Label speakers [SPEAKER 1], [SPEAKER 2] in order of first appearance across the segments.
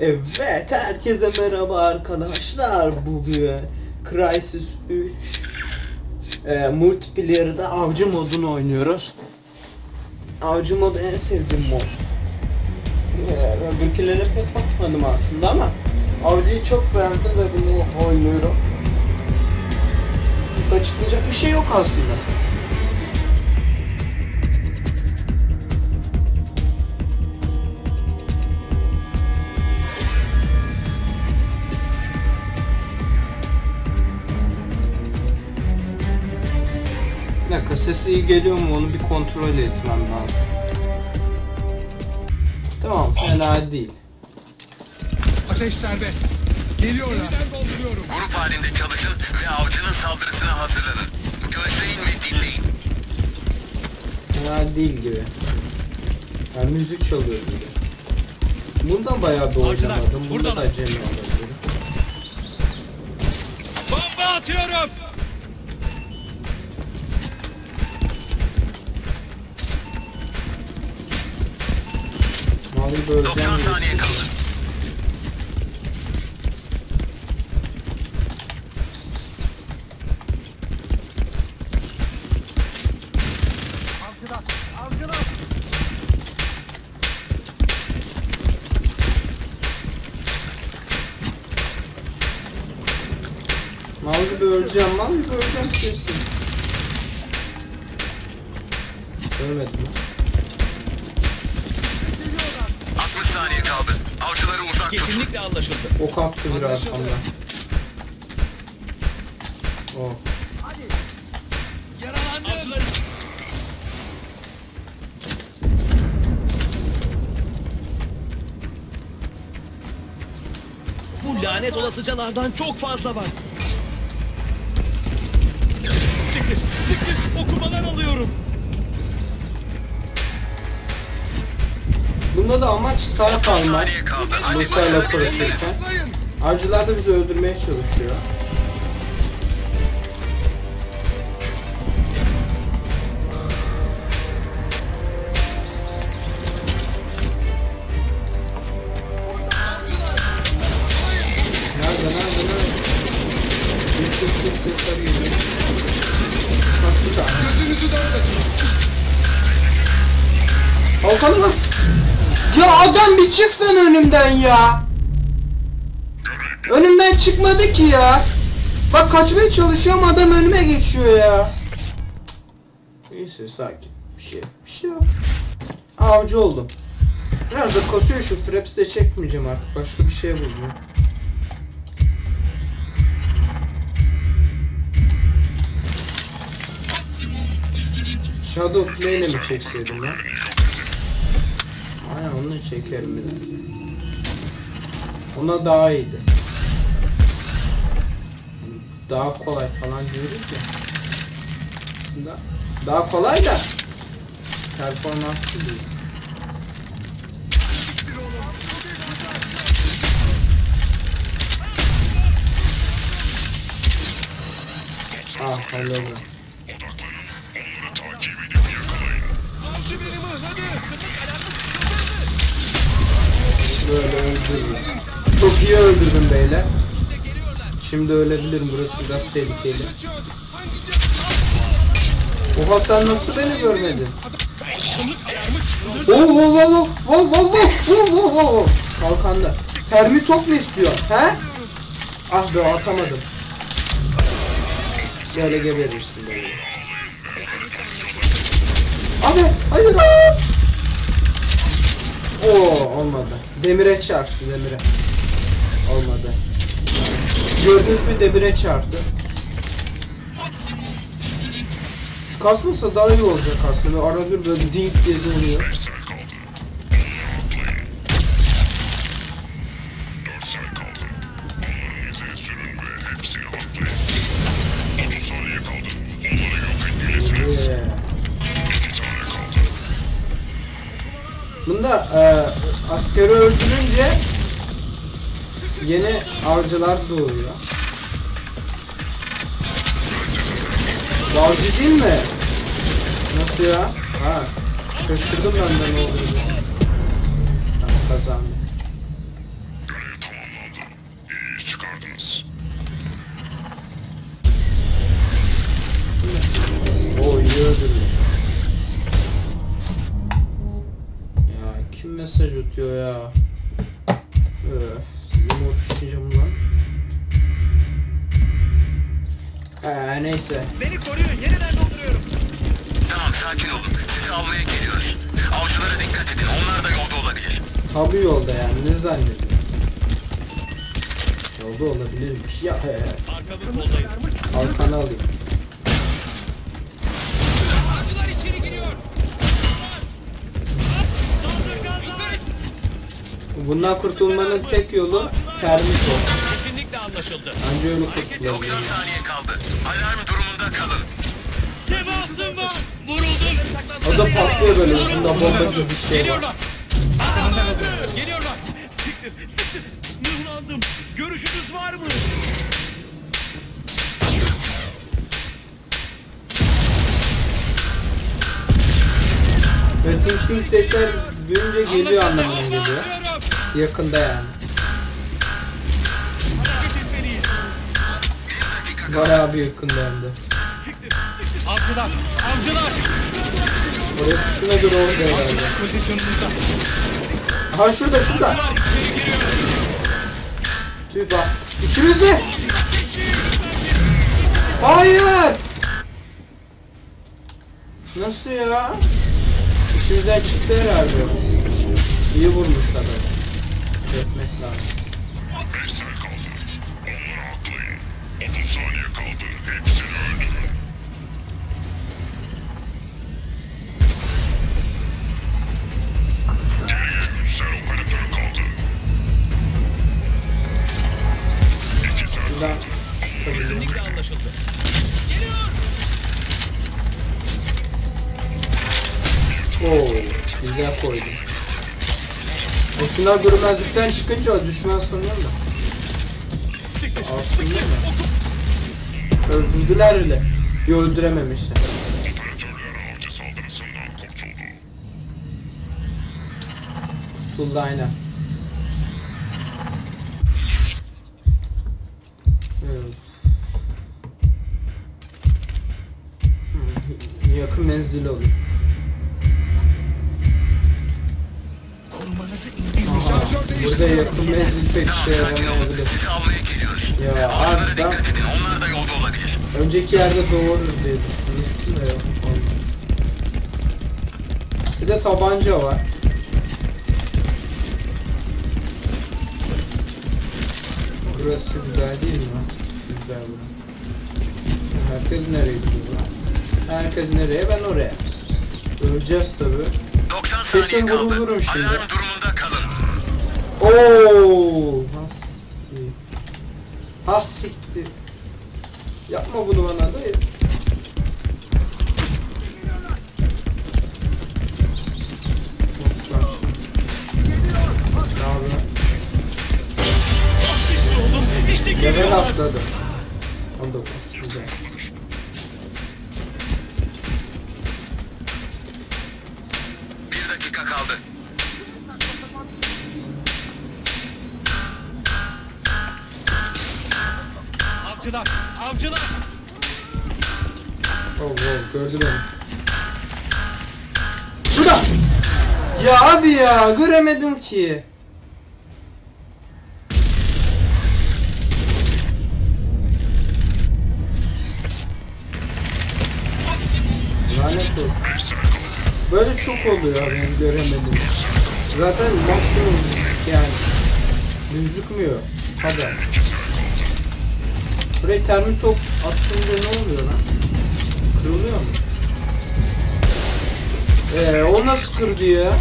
[SPEAKER 1] Evet, herkese merhaba arkadaşlar. Bugün Crysis 3 e, multiplayer'da avcı modunu oynuyoruz. Avcı modu en sevdiğim mod. E, öbürkülere pek bakmadım aslında ama avcıyı çok beğendim ve bunu oynuyorum. Açıklayacak bir şey yok aslında. Sesi iyi geliyor mu onu bir kontrol etmem lazım. Tamam fena değil.
[SPEAKER 2] Ateş serbest. Geliyorlar.
[SPEAKER 3] Grup halinde çalışın ve avcının saldırısına hazırlanın. Gözleyin ve dinleyin.
[SPEAKER 1] Fena değil gibi. Yani müzik çalıyor gibi. Bunda bayağı bir oynamadım. Bunda da acemi olabilir.
[SPEAKER 4] Bomba atıyorum.
[SPEAKER 1] burada öleceğim.
[SPEAKER 3] 90 saniye kaldı.
[SPEAKER 1] Avcılar, avcılar. Mal gibi
[SPEAKER 3] öleceğim, mal gibi öleceğim kesin. Ölmedim.
[SPEAKER 4] Kesinlikle anlaşıldı.
[SPEAKER 1] Ok attı bir arkamdan. Oh.
[SPEAKER 4] Avcıları... Bu lanet olasıcalardan çok fazla var.
[SPEAKER 1] Bunda da amaç sağ kalmak.
[SPEAKER 3] Musa'yla
[SPEAKER 1] kuruşurken. Avcılar da bizi öldürmeye çalışıyor. Bir çıksan önümden ya. Önümden çıkmadı ki ya. Bak kaçmaya çalışıyorum adam önüme geçiyor ya. Neyse sakin. Bir şey, bir şey yok. Avcı oldum. Biraz da kasıyor şu fraps de çekmeyeceğim artık. Başka bir şey buldum. Shadow Play'le mi çekseydim lan? Aynen onu çekerim bir de. Ona daha iyiydi. Daha kolay falan diyoruz ya. Aslında daha kolay da performanslı değil. Ah hello. Böyle öldürdüm. Çok iyi öldürdüm beyler. Şimdi ölebilirim burası biraz tehlikeli. Oha sen nasıl beni görmedin? Oh oh oh oh oh oh oh oh oh oh oh Kalkanda. Termi top mu istiyor? He? Ah be atamadım. Böyle geberirsin böyle. Abi hayır. Oo olmadı. Demire çarptı demire. Olmadı. Gördünüz mü demire çarptı. Şu kasmasa daha iyi olacak aslında. Arada böyle dink diye dönüyor. Bunda e, askeri öldürünce yeni avcılar doğuyor. Bu avcı değil mi? yaptı ya? Ha. Şaşırdım ben de ne olduğunu. Tamam kazandım. Atıyor ya? Öf. Remote açacağım lan. Ee, neyse.
[SPEAKER 4] Beni koruyun. Yeniden dolduruyorum.
[SPEAKER 3] Tamam sakin olun. Sizi almaya geliyoruz. Avcılara dikkat edin. Onlar da yolda olabilir.
[SPEAKER 1] Tabi yolda yani ne zannediyorsun? Yolda olabilirmiş. Ya he.
[SPEAKER 4] Arkamı.
[SPEAKER 1] Kalkanı alayım. Bundan kurtulmanın tek yolu termik ol.
[SPEAKER 4] Kesinlikle anlaşıldı.
[SPEAKER 1] Anca öyle
[SPEAKER 3] 90
[SPEAKER 1] kurtulabilir.
[SPEAKER 3] saniye kaldı. Alarm durumunda kalın.
[SPEAKER 4] Temasım var. Vuruldum.
[SPEAKER 1] O da patlıyor böyle ucunda bomba gibi bir şey var.
[SPEAKER 4] Geliyorlar. Aa, Geliyorlar. Siktir, siktir. Mıhlandım. Görüşünüz var mı?
[SPEAKER 1] Ve ting sesler duyunca geliyor anlamına geliyor. Yakında yani. Bayağı bir yakında hem de.
[SPEAKER 4] Avcılar. Avcılar.
[SPEAKER 1] Oraya sıkına göre orada herhalde.
[SPEAKER 4] Pozisyonunuzda.
[SPEAKER 1] Ha şurada şurada. Tüh bak. İçimizde. Hayır. Nasıl ya? İçimizden çıktı herhalde. İyi vurmuş adam. Jetzt nicht lang. Boşuna görmezlikten çıkınca düşman. Aslında
[SPEAKER 4] Siktir.
[SPEAKER 1] mı?
[SPEAKER 4] Oku.
[SPEAKER 1] Öldürdüler bile. Bir öldürememişler. aynen. Evet. Hmm, Yakın menzili olur. Burada yakın menzil pek işe yaramayabilir. Ya abi ben önceki yerde doğururuz diye düşünmüştüm de yok. Bir de tabanca var. Burası güzel değil mi? Güzel bura. Herkes nereye gidiyor? Herkes nereye? Ben oraya. Öleceğiz tabi.
[SPEAKER 3] 90
[SPEAKER 1] Kesin vurulurum şimdi.
[SPEAKER 3] Alarm durumunda
[SPEAKER 1] Oo, Hassiktir. Hassiktir. Yapma bunu bana da.
[SPEAKER 4] Siktir. İşte
[SPEAKER 1] Level atladı. 19. Güzel.
[SPEAKER 3] Bir
[SPEAKER 4] Avcılar. Avcılar.
[SPEAKER 1] Oh, oh, gördü beni. Şurada! Ya abi ya, göremedim ki. Lanet olsun.
[SPEAKER 2] 5 saat kaldı.
[SPEAKER 1] Böyle çok oluyor ben göremedim. Zaten maksimum yani gözükmüyor. Haber.
[SPEAKER 2] 2 saat kaldı.
[SPEAKER 1] Buraya termik top attığında ne oluyor lan? Kırılıyor mu? Eee o nasıl kırdı ya?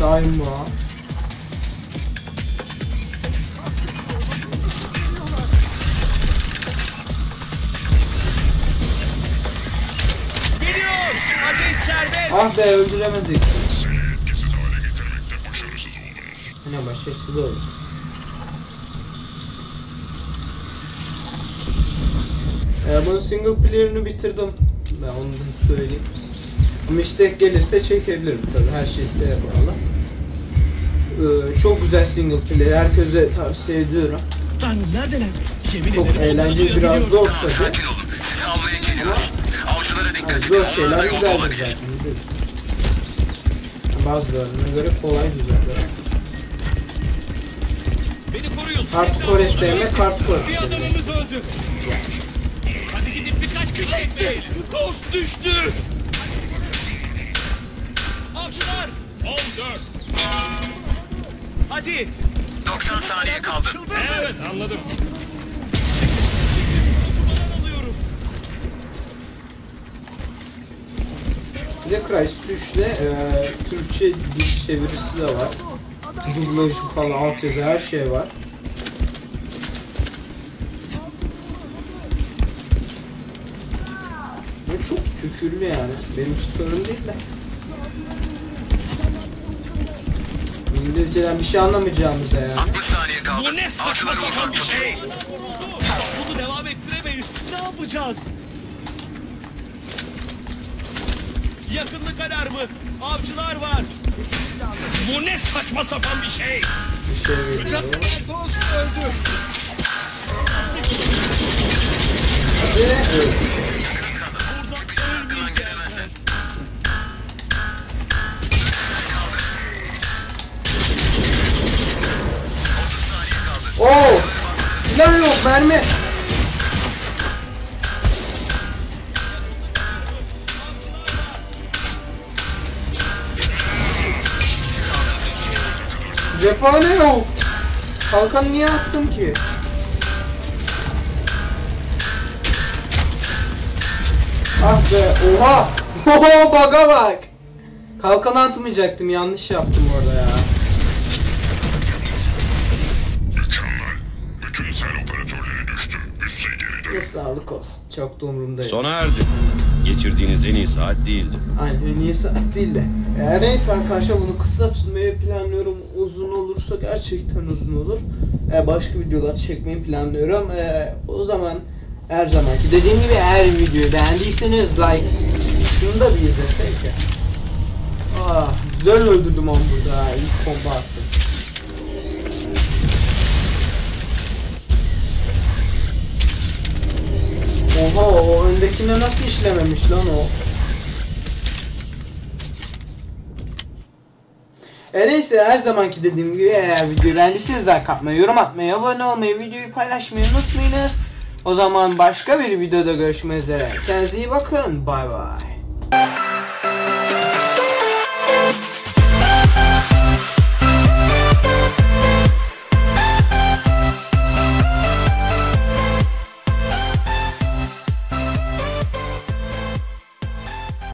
[SPEAKER 1] Daima. Ah be öldüremedik.
[SPEAKER 2] Seni etkisiz hale getirmekte başarısız oldunuz.
[SPEAKER 1] Yine başarısız. Ee, bunun single player'ını bitirdim. Ben onu da söyleyeyim. Ama istek gelirse çekebilirim tabi her şey isteğe bağlı. Ee, çok güzel single player, herkese tavsiye ediyorum.
[SPEAKER 4] Tanrım neredeler? Yemin
[SPEAKER 1] Çok
[SPEAKER 4] ederim
[SPEAKER 1] eğlenceli biraz zor tabi.
[SPEAKER 3] geliyoruz. Avcılara dikkat edin.
[SPEAKER 1] zor şeyler
[SPEAKER 3] olabilir.
[SPEAKER 1] zaten. Bazılarına göre kolay güzeldir.
[SPEAKER 4] Beni koruyun.
[SPEAKER 1] Hardcore sevmek hardcore.
[SPEAKER 4] Bir adamımız öldü. Ekleyin. Dost düştü. Avcılar. 14. Hadi.
[SPEAKER 3] 90 saniye kaldı.
[SPEAKER 4] Evet anladım.
[SPEAKER 1] Bir de Crysis 3'le e, Türkçe dil çevirisi de var. Dublajı falan, altyazı her şey var. Ve çok tükürlü yani. Benim için sorun değil de. İngilizceden bir şey anlamayacağımıza yani.
[SPEAKER 3] 60 saniye kaldı.
[SPEAKER 4] Bu ne saçma sapan bir şey. Bunu devam ettiremeyiz. Ne yapacağız? Yakınlık alarmı. Avcılar var. Bu ne saçma sapan bir şey.
[SPEAKER 1] Bir şey geliyor.
[SPEAKER 4] Dost öldü.
[SPEAKER 1] Evet. Oo! Silah yok, mermi. Cephane yok. Kalkan niye attım ki? Ah be, oha! Oho, baga bak! Kalkan atmayacaktım, yanlış yaptım orada ya. Ne sağlık olsun, çok da umurumda yok.
[SPEAKER 5] Sona erdi. Geçirdiğiniz en iyi saat değildi.
[SPEAKER 1] Aynen niye saat değil de. Eğer neyse arkadaşlar bunu kısa tutmayı planlıyorum. Uzun olursa gerçekten uzun olur. Ee, başka videolar çekmeyi planlıyorum. Ee, o zaman her zamanki dediğim gibi eğer videoyu beğendiyseniz like şunu da bir izlesek ya. Ah, güzel öldürdüm onu burada. İlk komba attım. Oha o öndekine nasıl işlememiş lan o? E neyse her zamanki dediğim gibi eğer videoyu beğendiyseniz like atmayı, yorum atmayı, abone olmayı, videoyu paylaşmayı unutmayınız. O zaman başka bir videoda görüşmek üzere. Kendinize iyi bakın. Bay bay.